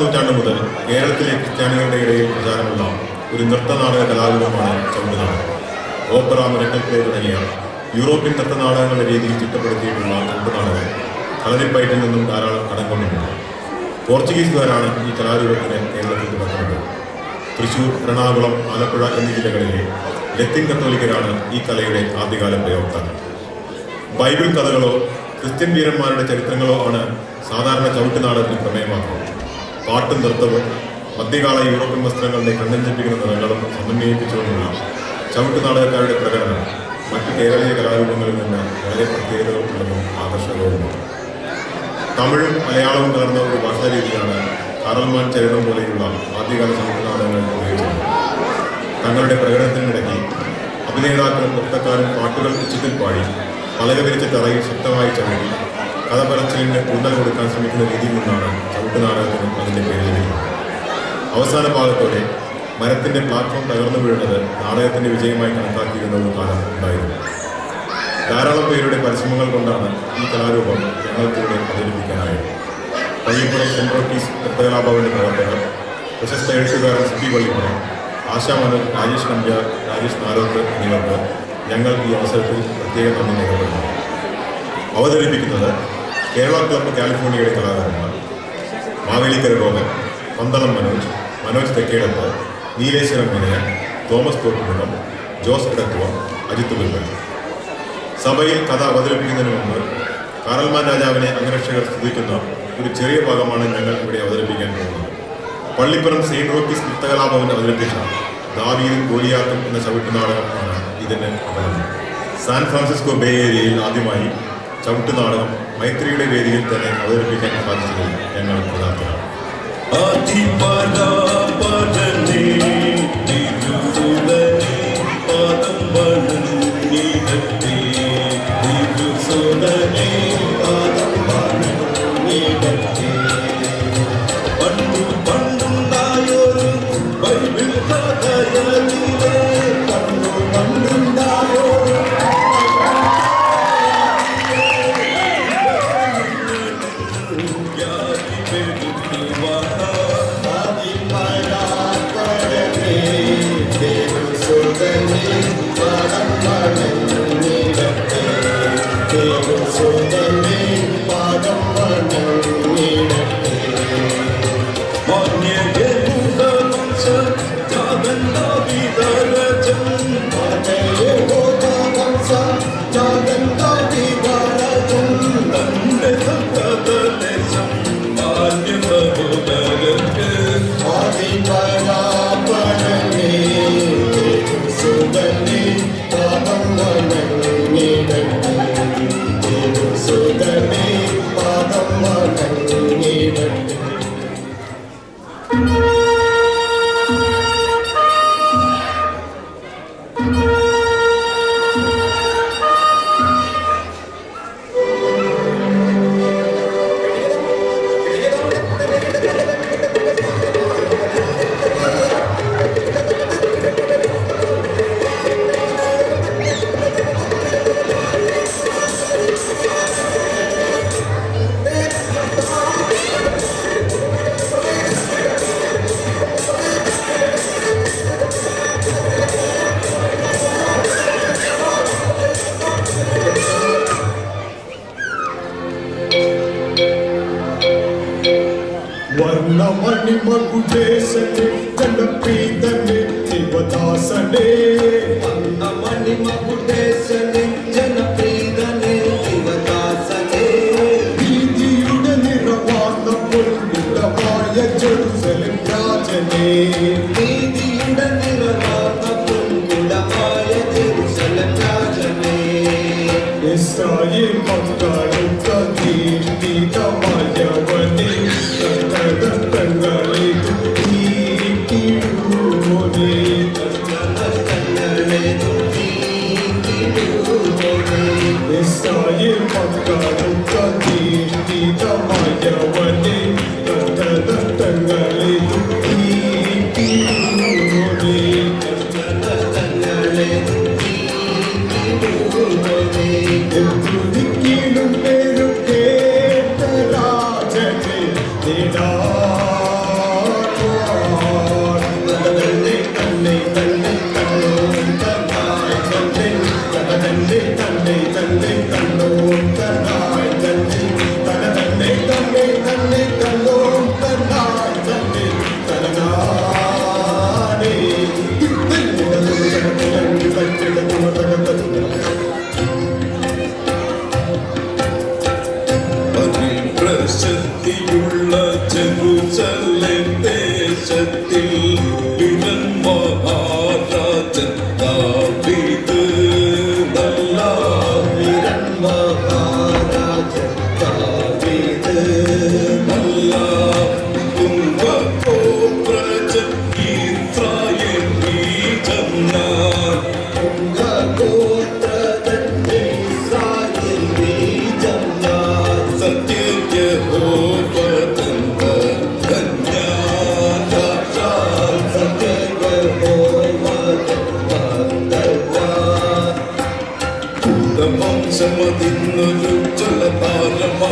നൂറ്റാണ്ട് മുതൽ കേരളത്തിലെ ക്രിസ്ത്യാനികളുടെ ഇടയിൽ പ്രചാരമുള്ള ഒരു നൃത്തനാടക കലാരൂപമാണ് ചവിട്ടുനാടകം ഓപ്പറ മിറക്കൽ പ്ലേ തുടങ്ങിയ യൂറോപ്യൻ നൃത്തനാടകങ്ങളുടെ രീതിയിൽ ചിട്ടപ്പെടുത്തിയിട്ടുള്ള ചവിട്ടുനാടകം കളരിപ്പയറ്റിൽ നിന്നും ധാരാളം കടം പോർച്ചുഗീസുകാരാണ് ഈ കലാരൂപത്തിന് കേരളത്തിൽ തുടങ്ങുന്നത് തൃശൂർ എറണാകുളം ആലപ്പുഴ എന്നീ ജില്ലകളിലെ ലത്തിൻ കത്തോലിക്കരാണ് ഈ കലയുടെ ആദ്യകാല പ്രയോക്താക്കൾ ബൈബിൾ കഥകളോ ക്രിസ്ത്യൻ വീരന്മാരുടെ ചരിത്രങ്ങളോ ആണ് സാധാരണ ചവിട്ടുനാടകത്തിന് പ്രമേയമാക്കുന്നത്. പാട്ടും നൃത്തവും മധ്യകാല യൂറോപ്യൻ വസ്ത്രങ്ങളുടെ കണ്ണഞ്ചിപ്പിക്കുന്ന നിറങ്ങളും സമന്വയിപ്പിച്ചുകൊണ്ടുള്ള ചവിട്ടുനാടകക്കാരുടെ പ്രകടനം മറ്റ് കേരളീയ കലാരൂപങ്ങളിൽ നിന്ന് വളരെ പ്രത്യേകതകളുള്ളതും ആകർഷകവുമാണ് തമിഴും മലയാളവും കലർന്ന ഒരു ഭാഷാ രീതിയാണ് കാറൽമാൻ ചരിതം പോലെയുള്ള ആദ്യകാല ചവിട്ടുനാടകങ്ങൾ ഉപയോഗിച്ചത്. തങ്ങളുടെ പ്രകടനത്തിനിടയ്ക്ക് അഭിനേതാക്കളും നൃത്തക്കാരും പാട്ടുകൾ ഉച്ചത്തിൽ പാടി പലക വിരിച്ച തറയിൽ ശക്തമായി ചവിട്ടി കഥ പറച്ചിലിന് കൂടുതൽ കൊടുക്കാൻ ശ്രമിക്കുന്ന രീതിയിൽ നിന്നാണ് ചവിട്ടുനാടകത്തിന് അതിന്റെ പേര് ലഭിക്കും അവസാന ഭാഗത്തോടെ മരത്തിന്റെ പ്ലാറ്റ്ഫോം തകർന്നു വീഴുന്നത് നാടകത്തിന്റെ വിജയമായി കണക്കാക്കിയിരുന്ന ഒരു കാലം ഉണ്ടായിരുന്നു. ധാരാളം പേരുടെ പരിശ്രമങ്ങൾ കൊണ്ടാണ് ഈ കലാരൂപം ഞങ്ങൾക്കിവിടെ അവതരിപ്പിക്കാനായത്. പയ്യപ്പുറം സെൻട്രൽ പീസ് നൃത്തകലാഭവന്റെ പ്രവർത്തകർ പ്രശസ്ത എഴുത്തുകാരൻ സിപ്പി പള്ളിപ്പുറം ആശാ മനോജ് രാജേഷ് നമ്പ്യാർ രാജേഷ് നാരോത്ത് എന്നിവർക്ക് ഞങ്ങൾ ഈ അവസരത്തിൽ പ്രത്യേക നന്ദി രേഖപ്പെടുന്നു അവതരിപ്പിക്കുന്നത് കേരള ക്ലബ്ബ് കാലിഫോർണിയയുടെ കലാകാരന്മാർ മാവേലിക്കര ഗോപൻ പന്തളം മനോജ് മനോജ് തെക്കേടത്ത് നീലേശ്വരം മനയൻ തോമസ് തോട്ടുകുളം ജോസ് ഇടത്തുവം അജിത്ത് ബിൽബൽ സഭയിൽ കഥ അവതരിപ്പിക്കുന്നതിന് മുമ്പ് കാറൽമാൻ രാജാവിനെ അംഗരക്ഷകർ സ്തുതിക്കുന്ന ഒരു ചെറിയ ഭാഗമാണ് ഞങ്ങൾ ഇവിടെ അവതരിപ്പിക്കാൻ പോകുന്നത്. പള്ളിപ്പുറം സെയിന്റ് റോക്കീസ് നൃത്തകലാഭവൻ അവതരിപ്പിച്ച ദാവീദും ഗോലിയാത്തും എന്ന ചവിട്ടുനാടകമാണ് ഇതിന് സാൻ ഫ്രാൻസിസ്കോ ബേ ഏരിയയിൽ ആദ്യമായി ചവിട്ടുനാടകം മൈത്രിയുടെ വേദിയിൽ തന്നെ അവതരിപ്പിക്കാൻ സാധിച്ചതിൽ ഞങ്ങൾ പ്രധാനമാണ് தந்தே ஜனம் பீதனே தேவதாசனே அன்னமணி மகுடேசனே ஜன பீதனே தேவதாசனே வீதியுடன் நிறவார்ந்த பொருள் நிறவாய ஜெருசலம் ராஜனே வீதியுடன்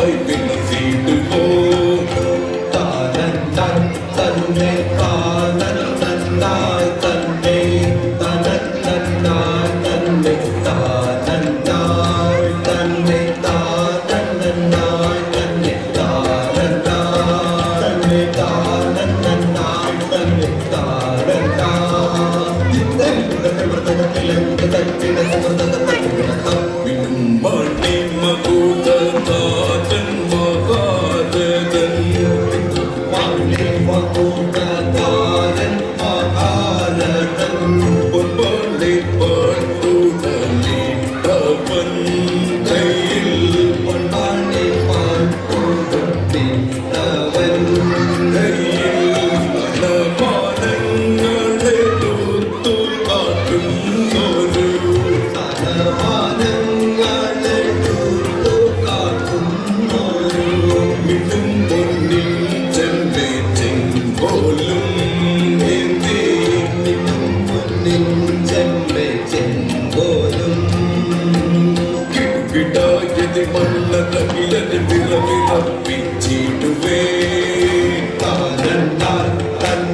I've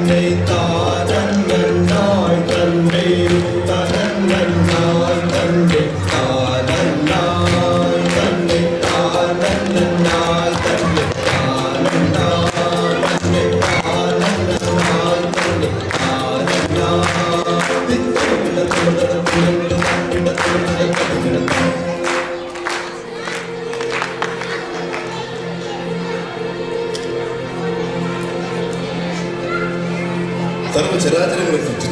Deita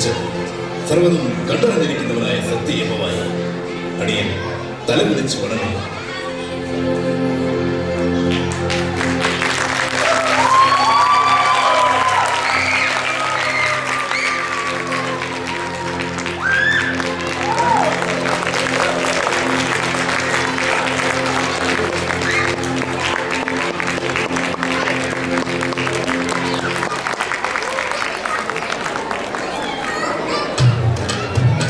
அமைச்சர். சர்வதும் கட்டணம் இருக்கின்றவராய சத்தியமவாய் அடியன் தலைமுடிச்சு வணங்குவான்